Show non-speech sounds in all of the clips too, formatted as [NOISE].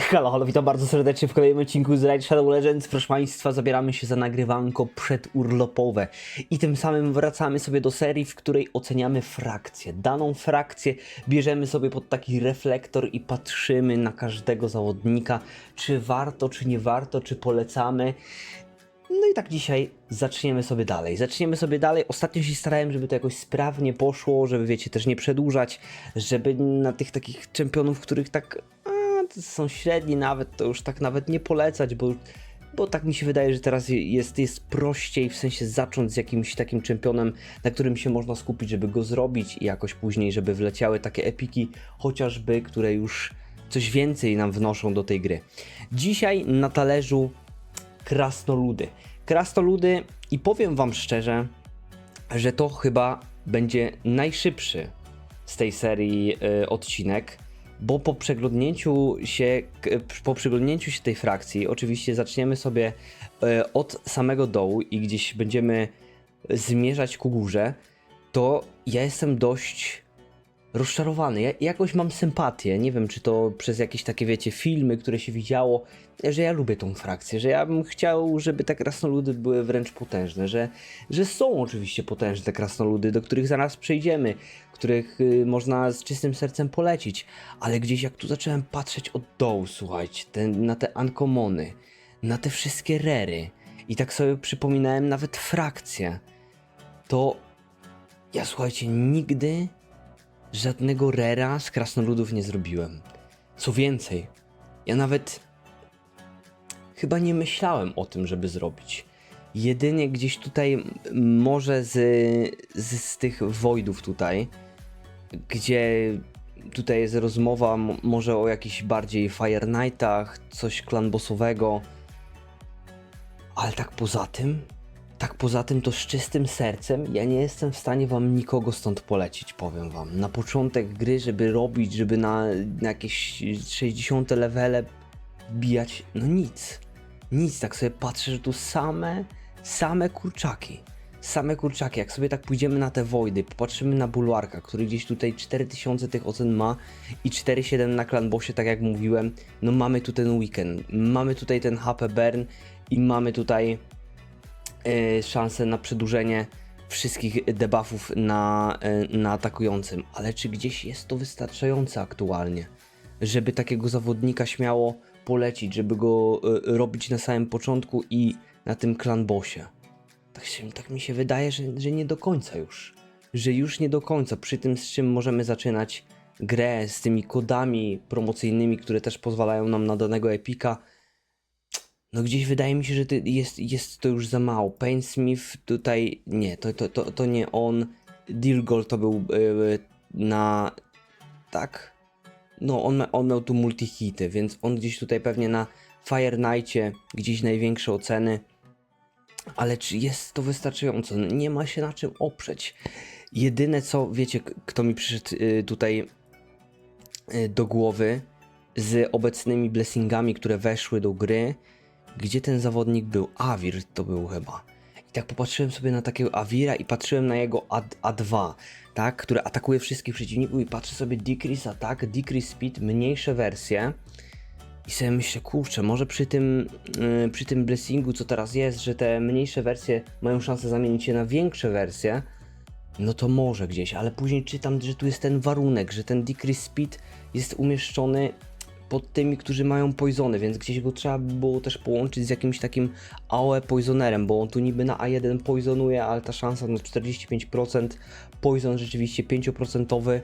Halo, halo, witam bardzo serdecznie w kolejnym odcinku z Raid Shadow Legends. Proszę Państwa, zabieramy się za nagrywanko przedurlopowe i tym samym wracamy sobie do serii, w której oceniamy frakcję. Daną frakcję bierzemy sobie pod taki reflektor i patrzymy na każdego zawodnika, czy warto, czy nie warto, czy polecamy. No i tak dzisiaj zaczniemy sobie dalej. Zaczniemy sobie dalej. Ostatnio się starałem, żeby to jakoś sprawnie poszło, żeby wiecie, też nie przedłużać, żeby na tych takich czempionów, których tak są średni nawet, to już tak nawet nie polecać, bo, bo tak mi się wydaje, że teraz jest, jest prościej w sensie zacząć z jakimś takim czempionem, na którym się można skupić, żeby go zrobić i jakoś później, żeby wleciały takie epiki, chociażby, które już coś więcej nam wnoszą do tej gry. Dzisiaj na talerzu krasnoludy. Krasnoludy i powiem wam szczerze, że to chyba będzie najszybszy z tej serii y, odcinek, bo po przeglądnięciu się po przeglądnięciu się tej frakcji, oczywiście zaczniemy sobie y, od samego dołu i gdzieś będziemy zmierzać ku górze, to ja jestem dość rozczarowany. Ja jakoś mam sympatię. Nie wiem, czy to przez jakieś takie, wiecie, filmy, które się widziało, że ja lubię tą frakcję, że ja bym chciał, żeby te krasnoludy były wręcz potężne, że, że są oczywiście potężne krasnoludy, do których zaraz przejdziemy, których y, można z czystym sercem polecić, ale gdzieś jak tu zacząłem patrzeć od dołu, słuchajcie, te, na te ankomony, na te wszystkie rery i tak sobie przypominałem nawet frakcję, to ja słuchajcie, nigdy żadnego rera z krasnoludów nie zrobiłem. Co więcej, ja nawet chyba nie myślałem o tym, żeby zrobić. Jedynie gdzieś tutaj, może z, z, z tych wojdów tutaj, gdzie tutaj jest rozmowa może o jakichś bardziej Fire Knightach, coś klanbosowego, ale tak poza tym, tak poza tym to z czystym sercem ja nie jestem w stanie wam nikogo stąd polecić, powiem wam. Na początek gry, żeby robić, żeby na, na jakieś 60 levele wbijać, no nic. Nic, tak sobie patrzę, że tu same, same kurczaki. Same kurczaki, jak sobie tak pójdziemy na te Wojdy, popatrzymy na Bulwarka, który gdzieś tutaj 4000 tych ocen ma i 4,7 na Clanbossie, tak jak mówiłem, no mamy tu ten weekend, mamy tutaj ten HP Burn i mamy tutaj szansę na przedłużenie wszystkich debuffów na, e, na atakującym, ale czy gdzieś jest to wystarczające aktualnie, żeby takiego zawodnika śmiało polecić, żeby go e, robić na samym początku i na tym klan bossie? Tak, się, tak mi się wydaje, że, że nie do końca już. Że już nie do końca. Przy tym, z czym możemy zaczynać grę, z tymi kodami promocyjnymi, które też pozwalają nam na danego epika, no gdzieś wydaje mi się, że jest, jest to już za mało. Painsmith tutaj nie, to, to, to, to nie on. Dilgol to był yy, na. Tak. No, on, ma- on miał tu multihity, więc on gdzieś tutaj pewnie na Fire Knight'cie gdzieś największe oceny. Ale czy jest to wystarczająco? Nie ma się na czym oprzeć. Jedyne co, wiecie, kto mi przyszedł yy, tutaj yy, do głowy z obecnymi blessingami, które weszły do gry, gdzie ten zawodnik był? Awir to był chyba. I tak popatrzyłem sobie na takiego Awira i patrzyłem na jego A, A2, tak, który atakuje wszystkich przeciwników i patrzę sobie decrease attack, decrease speed, mniejsze wersje. I sobie myślę, kurczę, może przy tym, yy, przy tym blessingu, co teraz jest, że te mniejsze wersje mają szansę zamienić się na większe wersje, no to może gdzieś, ale później czytam, że tu jest ten warunek, że ten decrease speed jest umieszczony pod tymi, którzy mają poisony, więc gdzieś go trzeba by było też połączyć z jakimś takim AOE poisonerem, bo on tu niby na A1 poisonuje, ale ta szansa no 45%, poison rzeczywiście 5%.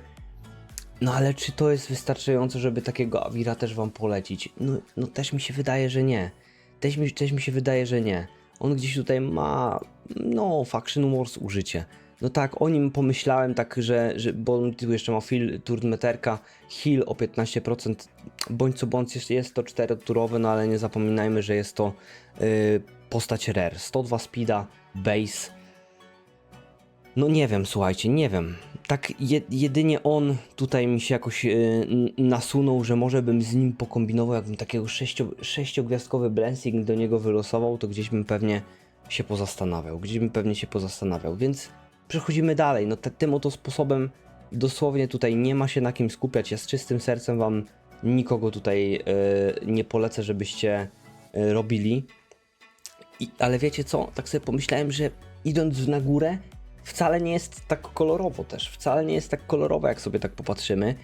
No ale czy to jest wystarczające, żeby takiego Avira też wam polecić? No, no też mi się wydaje, że nie. Też mi, też mi się wydaje, że nie. On gdzieś tutaj ma, no, Faction Wars użycie. No tak, o nim pomyślałem tak, że, że bo tu jeszcze ma Phil Turnmeterka, heal o 15%, bądź co bądź jest, jest to 4-turowy, no ale nie zapominajmy, że jest to y, postać rare. 102 speeda, base. No nie wiem, słuchajcie, nie wiem. Tak je, jedynie on tutaj mi się jakoś y, n- nasunął, że może bym z nim pokombinował, jakbym takiego sześcio, sześciogwiazdkowy blessing do niego wylosował, to gdzieś bym pewnie się pozastanawiał, gdzieś bym pewnie się pozastanawiał, więc przechodzimy dalej. No te, tym oto sposobem dosłownie tutaj nie ma się na kim skupiać. Ja z czystym sercem wam nikogo tutaj e, nie polecę, żebyście e, robili. I, ale wiecie co? Tak sobie pomyślałem, że idąc na górę, wcale nie jest tak kolorowo też. Wcale nie jest tak kolorowo, jak sobie tak popatrzymy,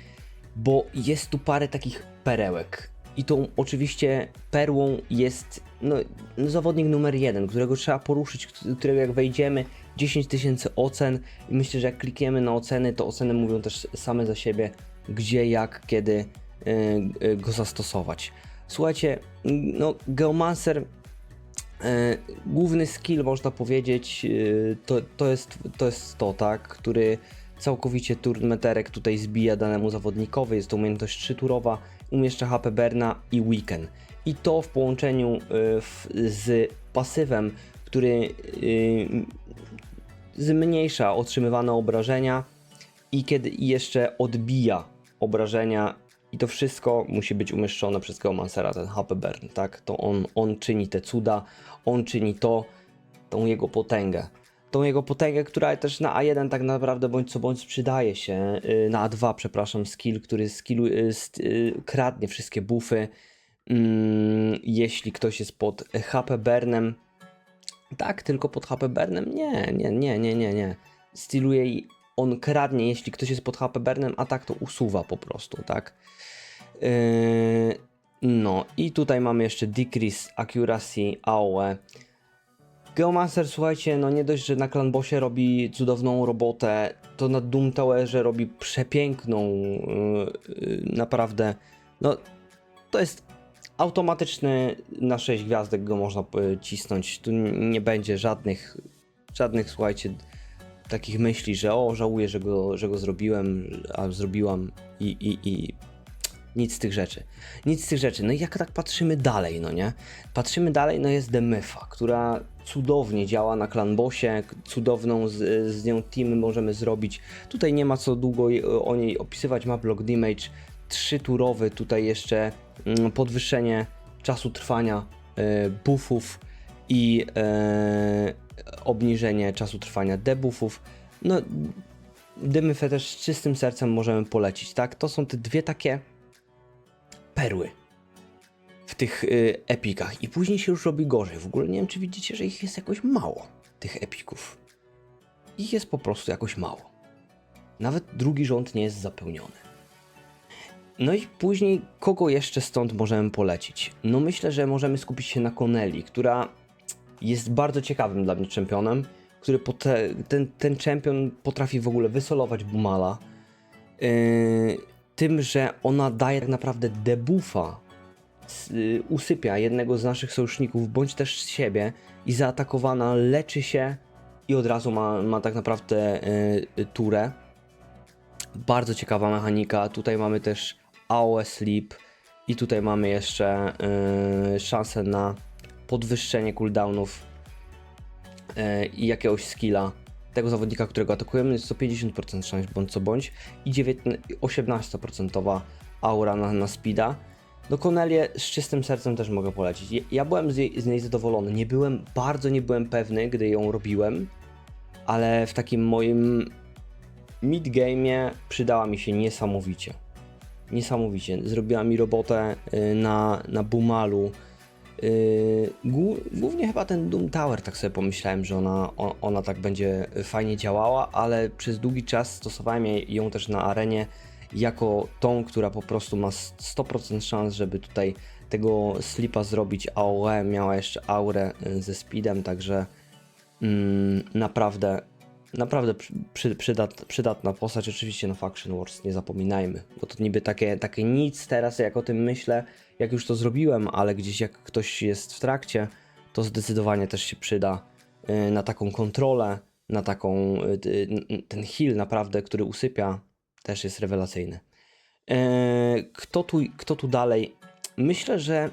bo jest tu parę takich perełek. I tą oczywiście perłą jest no, zawodnik numer jeden, którego trzeba poruszyć, którego jak wejdziemy 10 tysięcy ocen i myślę, że jak klikniemy na oceny, to oceny mówią też same za siebie, gdzie, jak, kiedy y, y, go zastosować. Słuchajcie, no Geomancer E, główny skill, można powiedzieć, e, to, to, jest, to jest to, tak, który całkowicie turn meterek tutaj zbija danemu zawodnikowi. Jest to umiejętność trzyturowa, umieszcza HP Berna i Weekend. I to w połączeniu e, w, z pasywem, który zmniejsza otrzymywane obrażenia i kiedy jeszcze odbija obrażenia i to wszystko musi być umieszczone przez Geomancera, ten HP Burn, tak? To on, on czyni te cuda, on czyni to, tą jego potęgę. Tą jego potęgę, która też na A1 tak naprawdę bądź co bądź przydaje się, yy, na A2 przepraszam, skill, który skill, yy, yy, kradnie wszystkie buffy, mm, jeśli ktoś jest pod HP Burnem. Tak, tylko pod HP Burnem? Nie, nie, nie, nie, nie, nie. Styluje i on kradnie, jeśli ktoś jest pod HP Burnem, a tak to usuwa po prostu, tak? No i tutaj mamy jeszcze Decrease Accuracy AOE. Geomancer, słuchajcie, no nie dość, że na Clanbossie robi cudowną robotę, to na Doom Towerze robi przepiękną, yy, naprawdę, no to jest automatyczny na 6 gwiazdek go można cisnąć, tu nie będzie żadnych, żadnych, słuchajcie, takich myśli, że o, żałuję, że go, że go zrobiłem, a zrobiłam i, i, i nic z tych rzeczy. Nic z tych rzeczy. No i jak tak patrzymy dalej, no nie? Patrzymy dalej, no jest Demyfa, która cudownie działa na Clanbosie, cudowną z, z nią team możemy zrobić. Tutaj nie ma co długo o niej opisywać, ma block damage trzyturowy, tutaj jeszcze mm, podwyższenie czasu trwania e, buffów i e, obniżenie czasu trwania debuffów. No, Demyfę też z czystym sercem możemy polecić, tak? To są te dwie takie perły tych y, epikach i później się już robi gorzej. W ogóle nie wiem, czy widzicie, że ich jest jakoś mało, tych epików. Ich jest po prostu jakoś mało. Nawet drugi rząd nie jest zapełniony. No i później kogo jeszcze stąd możemy polecić? No myślę, że możemy skupić się na Koneli, która jest bardzo ciekawym dla mnie czempionem, który te, ten, ten czempion potrafi w ogóle wysolować Bumala. Yy, tym, że ona daje tak naprawdę debuffa, usypia jednego z naszych sojuszników, bądź też siebie i zaatakowana leczy się i od razu ma, ma tak naprawdę y, turę. Bardzo ciekawa mechanika. Tutaj mamy też AOE Sleep i tutaj mamy jeszcze y, szansę na podwyższenie cooldownów y, i jakiegoś skilla tego zawodnika, którego atakujemy, jest to 50% szans bądź co bądź i 18% aura na, na speeda. No Konelię z czystym sercem też mogę polecić. Ja, byłem z, jej, z niej zadowolony. Nie byłem, bardzo nie byłem pewny, gdy ją robiłem, ale w takim moim mid-game'ie przydała mi się niesamowicie. Niesamowicie. Zrobiła mi robotę y, na, na Bumalu, Yy, głównie chyba ten Doom Tower, tak sobie pomyślałem, że ona, ona tak będzie fajnie działała, ale przez długi czas stosowałem ją też na arenie jako tą, która po prostu ma 100% szans, żeby tutaj tego slipa zrobić AOE, miała jeszcze aurę yy, ze speedem, także mm, naprawdę naprawdę przy, przydat, przydatna postać, oczywiście na Faction Wars, nie zapominajmy, bo to niby takie, takie nic teraz, jak o tym myślę, jak już to zrobiłem, ale gdzieś jak ktoś jest w trakcie, to zdecydowanie też się przyda y, na taką kontrolę, na taką, y, ten heal naprawdę, który usypia, też jest rewelacyjny. Y, kto tu, kto tu dalej? Myślę, że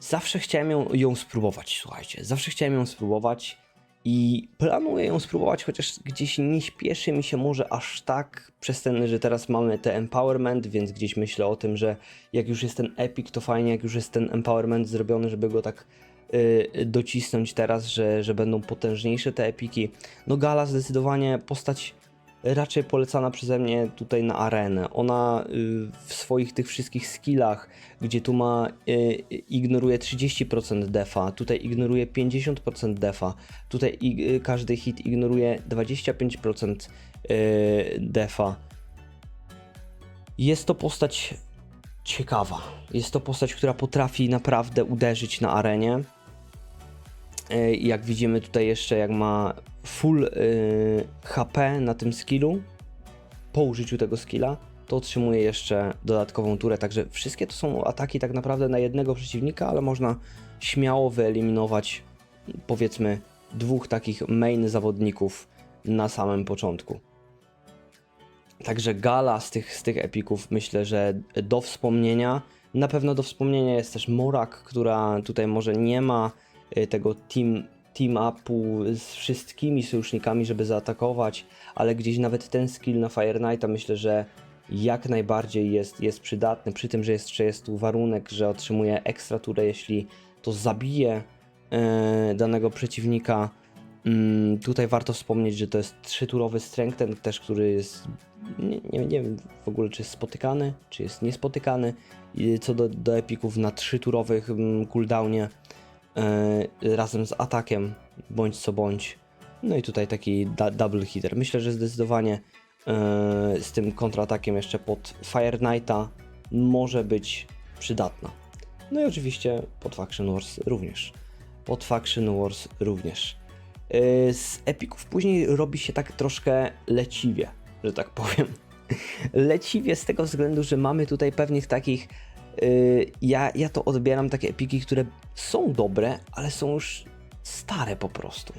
zawsze chciałem ją, ją spróbować, słuchajcie, zawsze chciałem ją spróbować i planuję ją spróbować, chociaż gdzieś nie śpieszy mi się może aż tak przez ten, że teraz mamy te empowerment, więc gdzieś myślę o tym, że jak już jest ten epic, to fajnie, jak już jest ten empowerment zrobiony, żeby go tak yy, docisnąć teraz, że, że będą potężniejsze te epiki. No Gala zdecydowanie postać raczej polecana przeze mnie tutaj na arenę. Ona y, w swoich tych wszystkich skillach, gdzie tu ma y, ignoruje 30% defa, tutaj ignoruje 50% defa, tutaj y, każdy hit ignoruje 25% y, defa. Jest to postać ciekawa. Jest to postać, która potrafi naprawdę uderzyć na arenie. Jak widzimy tutaj jeszcze, jak ma full y, HP na tym skillu, po użyciu tego skilla, to otrzymuje jeszcze dodatkową turę. Także wszystkie to są ataki tak naprawdę na jednego przeciwnika, ale można śmiało wyeliminować powiedzmy dwóch takich main zawodników na samym początku. Także gala z tych, z tych epików myślę, że do wspomnienia. Na pewno do wspomnienia jest też Morak, która tutaj może nie ma y, tego team, team upu z wszystkimi sojusznikami, żeby zaatakować, ale gdzieś nawet ten skill na Fire Knighta myślę, że jak najbardziej jest, jest przydatny, przy tym, że jeszcze jest tu warunek, że otrzymuje ekstra turę, jeśli to zabije e, danego przeciwnika. Mm, tutaj warto wspomnieć, że to jest trzyturowy strengthen też, który jest nie, nie, nie wiem w ogóle czy jest spotykany, czy jest niespotykany. I co do, do epików na trzyturowych mm, cooldownie razem z atakiem, bądź co bądź. No i tutaj taki double hitter. Myślę, że zdecydowanie e, z tym kontratakiem jeszcze pod Fire Knighta może być przydatna. No i oczywiście pod Faction Wars również. Pod Faction Wars również. Yy, Z epików później robi się tak troszkę leciwie, że tak powiem. [LAUGHS] Leciwie z tego względu, że mamy tutaj pewnych takich. Yy, Ja, ja to odbieram takie epiki, które są dobre, ale są już stare po prostu.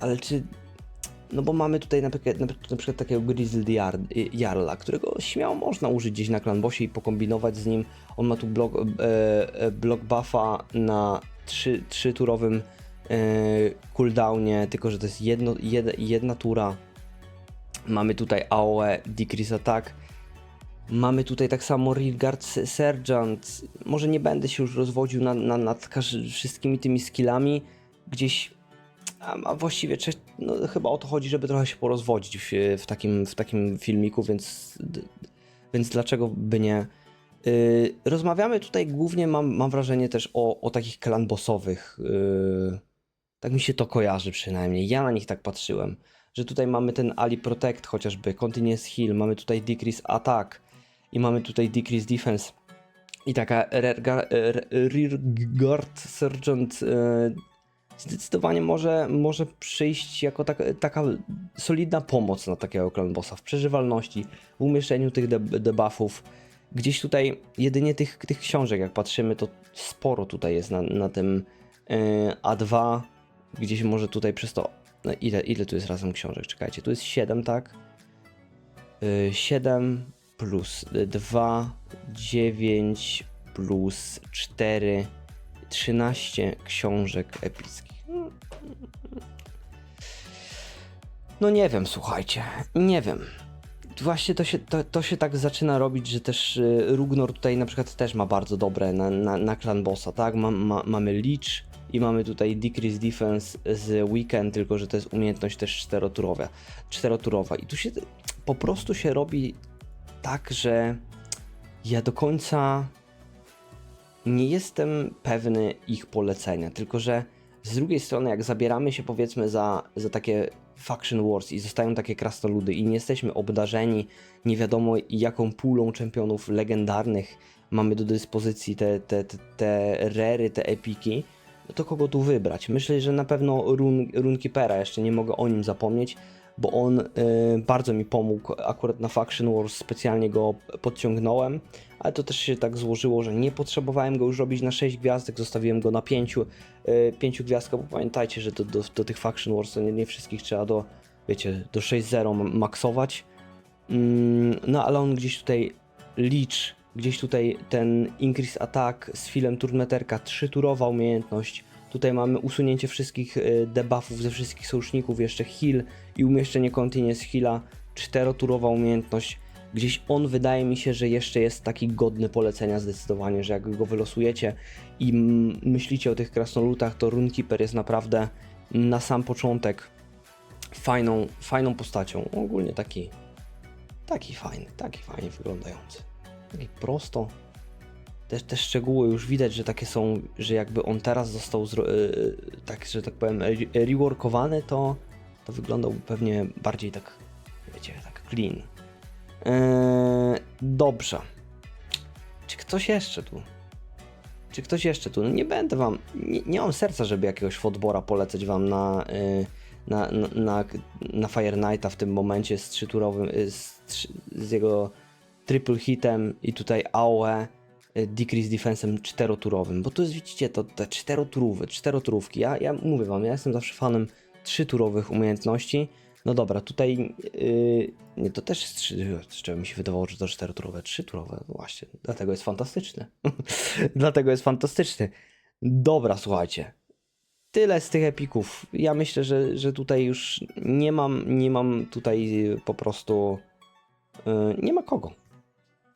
Ale czy. No bo mamy tutaj na przykład, na, przykład takiego Grizzled Jar, Jarla, którego śmiało można użyć gdzieś na clanbossie i pokombinować z nim. On ma tu blok, e, e, block buffa na 3, trzy turowym e, cooldownie, tylko że to jest jedno, jed, jedna tura. Mamy tutaj AOE, Decrease Attack. Mamy tutaj tak samo Rearguard Sergeant. Może nie będę się już rozwodził nad, nad, nad wszystkimi tymi skillami. Gdzieś a, a właściwie no, chyba o to chodzi, żeby trochę się porozwodzić w, w, takim, w takim filmiku, więc, więc dlaczego by nie? Yy, rozmawiamy tutaj głównie, mam, mam wrażenie, też o, o takich klan bossowych. Yy, tak mi się to kojarzy przynajmniej. Ja na nich tak patrzyłem, że tutaj mamy ten Ali Protect chociażby, Continuous Heal, mamy tutaj Decrease Attack i mamy tutaj Decrease Defense. I taka Rear- Rearguard Sergeant yy, zdecydowanie może, może przyjść jako tak, taka solidna pomoc na takiego clan bossa w przeżywalności, w umieszczeniu tych deb- debuffów. Gdzieś tutaj jedynie tych, tych książek, jak patrzymy, to sporo tutaj jest na, na tym yy, A2. Gdzieś może tutaj przez to. No ile, ile tu jest razem książek? Czekajcie, tu jest 7, tak? Yy, 7 plus 2, 9 plus 4, 13 książek epickich. No nie wiem, słuchajcie, nie wiem. Właśnie to się, to, to się tak zaczyna robić, że też y, Rugnor tutaj na przykład też ma bardzo dobre na, na, na clan bossa, tak? Ma, ma, mamy Leech i mamy tutaj Decrease Defense z Weekend, tylko że to jest umiejętność też czteroturowa. czteroturowa. I tu się po prostu się robi tak, że ja do końca nie jestem pewny ich polecenia, tylko że z drugiej strony, jak zabieramy się powiedzmy za, za takie Faction Wars i zostają takie krasnoludy i nie jesteśmy obdarzeni nie wiadomo jaką pulą czempionów legendarnych mamy do dyspozycji te, te, te, te rery, te epiki, no to kogo tu wybrać? Myślę, że na pewno Run, Runkeepera, jeszcze nie mogę o nim zapomnieć, bo on y, bardzo mi pomógł akurat na Faction Wars, specjalnie go podciągnąłem, ale to też się tak złożyło, że nie potrzebowałem go już robić na 6 gwiazdek, zostawiłem go na 5, y, 5 gwiazdkach, bo pamiętajcie, że do, do, do tych Faction Wars nie, nie wszystkich trzeba do, wiecie, do 6-0 ma- maksować. Mm, no ale on gdzieś tutaj Leech, gdzieś tutaj ten Increase Attack z filem Turneterka, trzyturowa umiejętność. Tutaj mamy usunięcie wszystkich y, debuffów ze wszystkich sojuszników, jeszcze heal i umieszczenie Continuous Heala, czteroturowa umiejętność. Gdzieś on wydaje mi się, że jeszcze jest taki godny polecenia zdecydowanie, że jak go wylosujecie i myślicie o tych krasnoludach, to Runkeeper jest naprawdę na sam początek fajną, fajną postacią. Ogólnie taki, taki fajny, taki fajnie wyglądający. Taki prosto. Też te szczegóły już widać, że takie są, że jakby on teraz został, zro- yy, tak, że tak powiem, re- reworkowany, to, to wyglądał pewnie bardziej tak, wiecie, tak clean. Yy, dobrze. Czy ktoś jeszcze tu? Czy ktoś jeszcze tu? No nie będę wam. Nie, nie mam serca, żeby jakiegoś fotbora polecać wam na, na, na, na, na Fire Knighta w tym momencie z trzyturowym, z, z jego triple hitem i tutaj AOE decrease defense'em czteroturowym, bo to jest, widzicie, to te czteroturówy, czteroturówki. Ja, ja mówię wam, ja jestem zawsze fanem trzyturowych umiejętności. No dobra, tutaj yy, nie, to też jest trzy, jeszcze mi się wydawało, że to czteroturowe, trzyturowe, no właśnie, dlatego jest fantastyczny. [LAUGHS] dlatego jest fantastyczny. Dobra, słuchajcie. Tyle z tych epików. Ja myślę, że, że tutaj już nie mam, nie mam tutaj po prostu yy, nie ma kogo.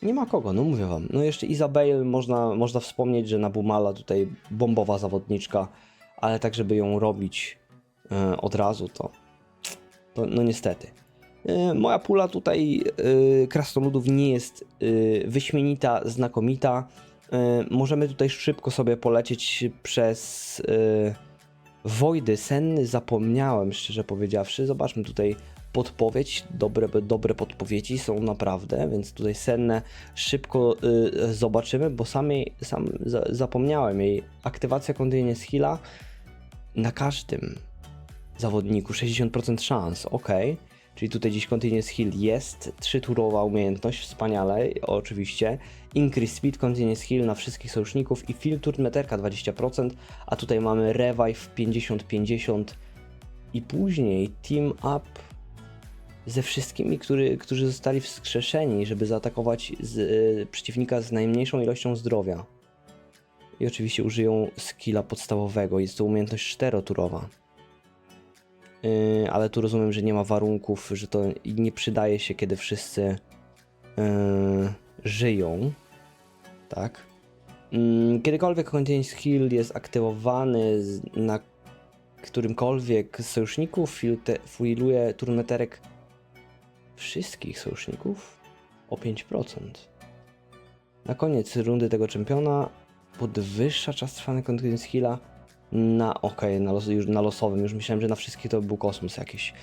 Nie ma kogo, no mówię wam. No jeszcze Izabel można, można wspomnieć, że na Bumala tutaj bombowa zawodniczka, ale tak, żeby ją robić yy, od razu, to, to no niestety. Yy, Moja pula tutaj yy, krasnoludów nie jest yy, wyśmienita, znakomita. Yy, Możemy tutaj szybko sobie polecieć przez Wojdy Senny. Zapomniałem, szczerze powiedziawszy. Zobaczmy tutaj podpowiedź. Dobre, dobre podpowiedzi są naprawdę, więc tutaj Sennę szybko yy, zobaczymy, bo sam, jej, sam za, zapomniałem jej. Aktywacja Continuous Heal'a na każdym zawodniku 60% szans, ok. Czyli tutaj gdzieś Continuous Heal jest, trzyturowa umiejętność, wspaniale, oczywiście. Increase Speed, Continuous Heal na wszystkich sojuszników i Filtr Meterka 20%, a tutaj mamy Revive 50-50 i później Team Up ze wszystkimi, który, którzy zostali wskrzeszeni, żeby zaatakować z, y, przeciwnika z najmniejszą ilością zdrowia. I oczywiście użyją skilla podstawowego, jest to umiejętność czteroturowa. Yy, ale tu rozumiem, że nie ma warunków, że to nie przydaje się, kiedy wszyscy yy, żyją. Tak. Yy, kiedykolwiek Continuous Heal jest aktywowany na którymkolwiek z sojuszników, filuje turneterek wszystkich sojuszników o 5%. Na koniec rundy tego czempiona podwyższa czas trwania Continuous Heal'a na okej, na, los, na losowym. Już myślałem, że na wszystkich to był kosmos jakiś.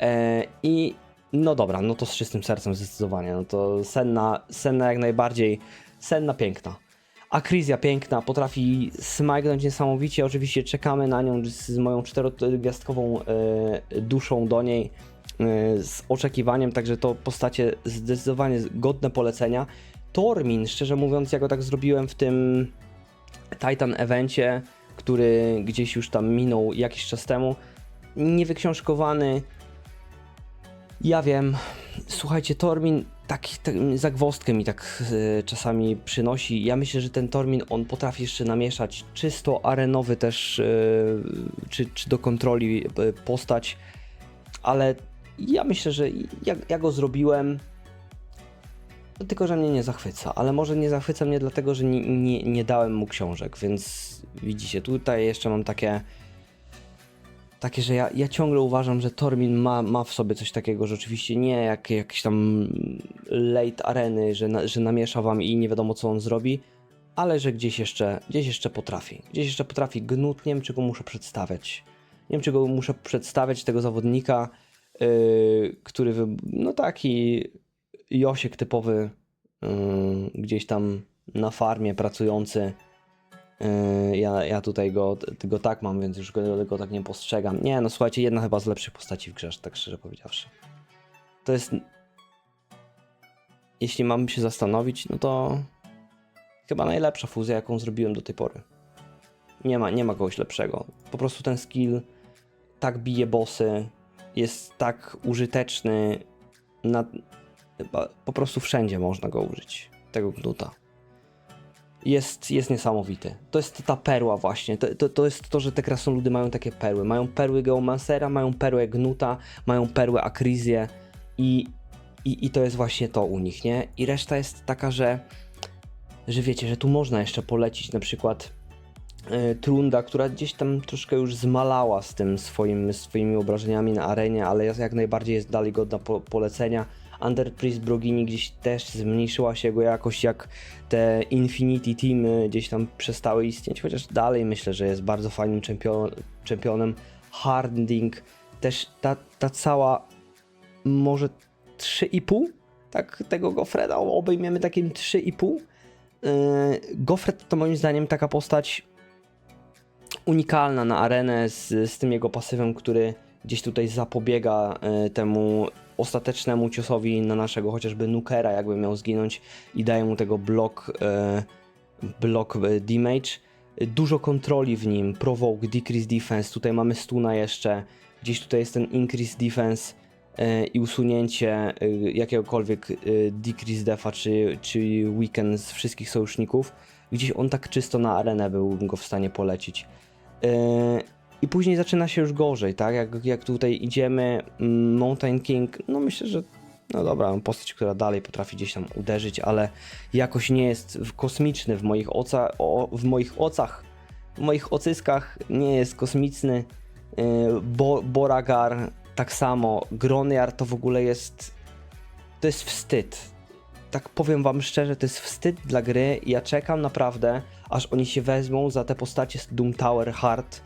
E, I no dobra, no to z czystym sercem zdecydowanie. No to Senna, Senna jak najbardziej, Senna piękna. Akrizja piękna, potrafi smagnąć niesamowicie. Oczywiście czekamy na nią z, z moją czterogwiazdkową e, duszą do niej, z oczekiwaniem, także to postacie zdecydowanie godne polecenia. Tormin, szczerze mówiąc, ja go tak zrobiłem w tym Titan evencie, który gdzieś już tam minął jakiś czas temu. Niewyksiążkowany. Ja wiem. Słuchajcie, Tormin taki tak, zagwozdkę mi tak e, czasami przynosi. Ja myślę, że ten Tormin on potrafi jeszcze namieszać czysto arenowy też, e, czy, czy do kontroli e, postać, ale ja myślę, że ja, ja go zrobiłem. No, tylko, że mnie nie zachwyca, ale może nie zachwyca mnie dlatego, że nie, nie, nie dałem mu książek, więc widzicie, tutaj jeszcze mam takie takie, że ja, ja ciągle uważam, że Tormin ma, ma w sobie coś takiego, że oczywiście nie jak, jakieś tam late areny, że, na, że namiesza wam i nie wiadomo co on zrobi, ale że gdzieś jeszcze, gdzieś jeszcze potrafi. Gdzieś jeszcze potrafi gnut, nie wiem czy go muszę przedstawiać. Nie wiem czy go muszę przedstawiać, tego zawodnika, yy, który, no taki Josiek typowy, yy, gdzieś tam na farmie pracujący. Yy, ja, ja tutaj go, go tak mam, więc już go, go tak nie postrzegam. Nie, no słuchajcie, jedna chyba z lepszych postaci w grze, tak szczerze powiedziawszy. To jest. Jeśli mam się zastanowić, no to chyba najlepsza fuzja, jaką zrobiłem do tej pory. Nie ma, nie ma kogoś lepszego. Po prostu ten skill tak bije bossy, jest tak użyteczny, na, po prostu wszędzie można go użyć, tego gnuta jest, jest niesamowity. To jest ta perła właśnie. To, to, to jest to, że te krasnoludy mają takie perły. Mają perły Geomancera, mają perłę Gnuta, mają perłę Akrizję i, i, i to jest właśnie to u nich, nie? I reszta jest taka, że, że wiecie, że tu można jeszcze polecić na przykład Trunda, która gdzieś tam troszkę już zmalała z tym swoim, swoimi obrażeniami na arenie, ale jak najbardziej jest dalej godna po, polecenia. Under Priest Brogini gdzieś też zmniejszyła się jego jakość, jak te Infinity Teamy gdzieś tam przestały istnieć, chociaż dalej myślę, że jest bardzo fajnym czempion, czempionem. Harding, też ta, ta cała może 3,5 tak tego Goffreda obejmiemy takim 3,5 Yy, Goffred to moim zdaniem taka postać unikalna na arenę z, z tym jego pasywem, który gdzieś tutaj zapobiega yy, temu ostatecznemu ciosowi na naszego chociażby Nukera, jakby miał zginąć i daje mu tego blok, yy, blok yy, damage. Dużo kontroli w nim, provoke, decrease defense, tutaj mamy stuna jeszcze, gdzieś tutaj jest ten increase defense i usunięcie jakiegokolwiek decrease defa czy, czy weaken z wszystkich sojuszników. Gdzieś on tak czysto na arenę byłbym go w stanie polecić. Yy, I później zaczyna się już gorzej, tak? Jak, jak tutaj idziemy, mm, Mountain King, no myślę, że no dobra, postać, która dalej potrafi gdzieś tam uderzyć, ale jakoś nie jest kosmiczny w moich, oca, o, w moich ocach, w moich ocyskach nie jest kosmiczny. Yy, Bo, Boragar tak samo, Gronyar to w ogóle jest, to jest wstyd. Tak powiem wam szczerze, to jest wstyd dla gry ja czekam naprawdę, aż oni się wezmą za te postacie z Doom Tower Hard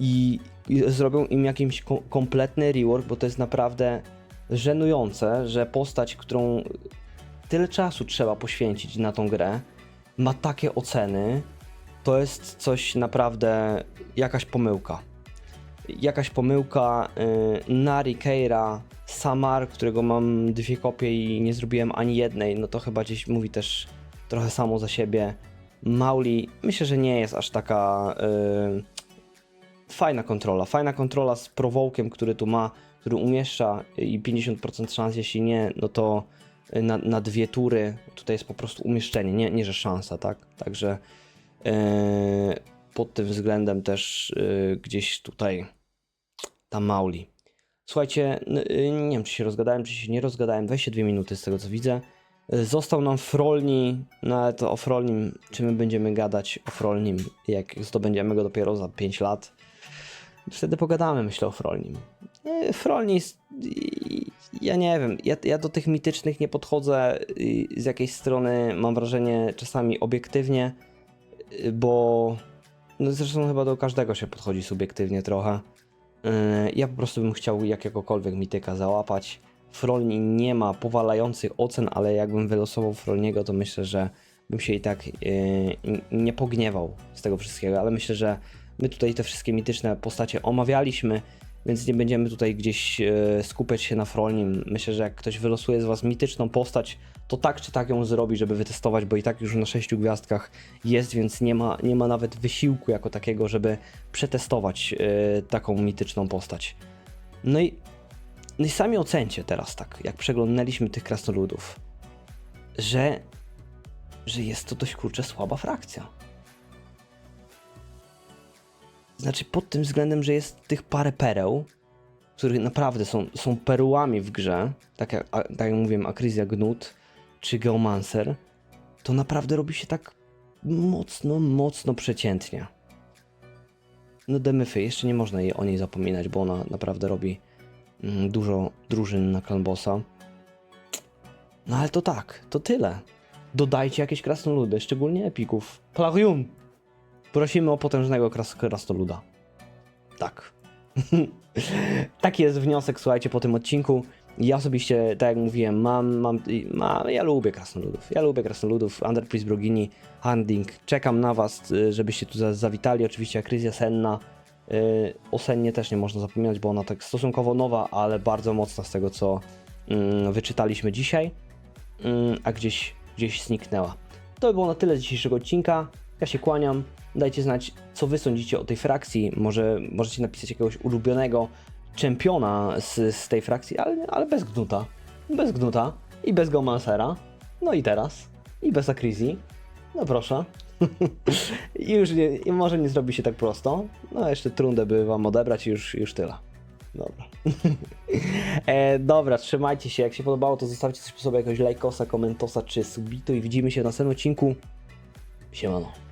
i, i zrobią im jakiś ko- kompletny rework, bo to jest naprawdę żenujące, że postać, którą tyle czasu trzeba poświęcić na tą grę, ma takie oceny, to jest coś naprawdę, jakaś pomyłka. Jakaś pomyłka, yy, Nari, Keira, Samar, którego mam dwie kopie i nie zrobiłem ani jednej, no to chyba gdzieś mówi też trochę samo za siebie. Mauli, myślę, że nie jest aż taka yy, fajna kontrola. Fajna kontrola z prowołkiem, który tu ma, który umieszcza i 50% szans, jeśli nie, no to na, na dwie tury. Tutaj jest po prostu umieszczenie, nie, nie że szansa, tak? Także yy, pod tym względem też yy, gdzieś tutaj ta Mauli. Słuchajcie, y, nie wiem czy się rozgadałem, czy się nie rozgadałem, weźcie dwie minuty z tego co widzę. Y, Został nam Frolni, no ale to o Frolnim, czy my będziemy gadać o Frolnim, jak zdobędziemy go dopiero za 5 lat. Wtedy pogadamy, myślę, o Frolnim. Nie, Frolni, ja nie wiem, ja, ja do tych mitycznych nie podchodzę y, z jakiejś strony, mam wrażenie, czasami obiektywnie, y, bo no zresztą chyba do każdego się podchodzi subiektywnie trochę. Yy, Ja po prostu bym chciał jakiegokolwiek mityka załapać. Frolni nie ma powalających ocen, ale jakbym wylosował Frolniego, to myślę, że bym się i tak yy, nie pogniewał z tego wszystkiego, ale myślę, że my tutaj te wszystkie mityczne postacie omawialiśmy, więc nie będziemy tutaj gdzieś yy, skupiać się na Frolnim. Myślę, że jak ktoś wylosuje z Was mityczną postać, to tak czy tak ją zrobi, żeby wytestować, bo i tak już na sześciu gwiazdkach jest, więc nie ma, nie ma nawet wysiłku jako takiego, żeby przetestować yy, taką mityczną postać. No i, no i sami ocencie teraz tak, jak przeglądaliśmy tych krasnoludów, że, że jest to dość kurczę słaba frakcja. Znaczy pod tym względem, że jest tych parę pereł, które naprawdę są, są perłami w grze, tak jak, a, tak jak mówiłem, Akryzja Gnut czy Geomancer, to naprawdę robi się tak mocno, mocno przeciętnie. No Demyfy, jeszcze nie można jej, o niej zapominać, bo ona naprawdę robi mm, dużo drużyn na Clanbossa. No ale to tak, to tyle. Dodajcie jakieś krasnoludy, szczególnie epików. Plarium! Prosimy o potężnego kras krasnoluda. Tak. [LAUGHS] Taki jest wniosek, słuchajcie, po tym odcinku. Ja osobiście, tak jak mówiłem, mam, mam, mam ja lubię krasnoludów. Ja lubię krasnoludów, Under Priest Brogini, Handing. Czekam na was, y, żebyście tu za- zawitali. Oczywiście Akryzja Senna. Y, O Sennie też nie można zapominać, bo ona tak stosunkowo nowa, ale bardzo mocna z tego, co mm, wyczytaliśmy dzisiaj, Mm, a gdzieś, gdzieś zniknęła. To by było na tyle z dzisiejszego odcinka. Ja się kłaniam. Dajcie znać, co wy sądzicie o tej frakcji. Może możecie napisać jakiegoś ulubionego czempiona z, z tej frakcji, ale, ale bez Gnuta. Bez Gnuta i bez Gomansera. No i teraz. I bez Akrizi. No proszę. [LAUGHS] I już nie, i może nie zrobi się tak prosto. No jeszcze trundę by wam odebrać i już, już tyle. Dobra. [LAUGHS] e, dobra, trzymajcie się. Jak się podobało, to zostawcie coś po sobie jakiegoś lajkosa, komentosa czy subitu i widzimy się w następnym odcinku. Siemano.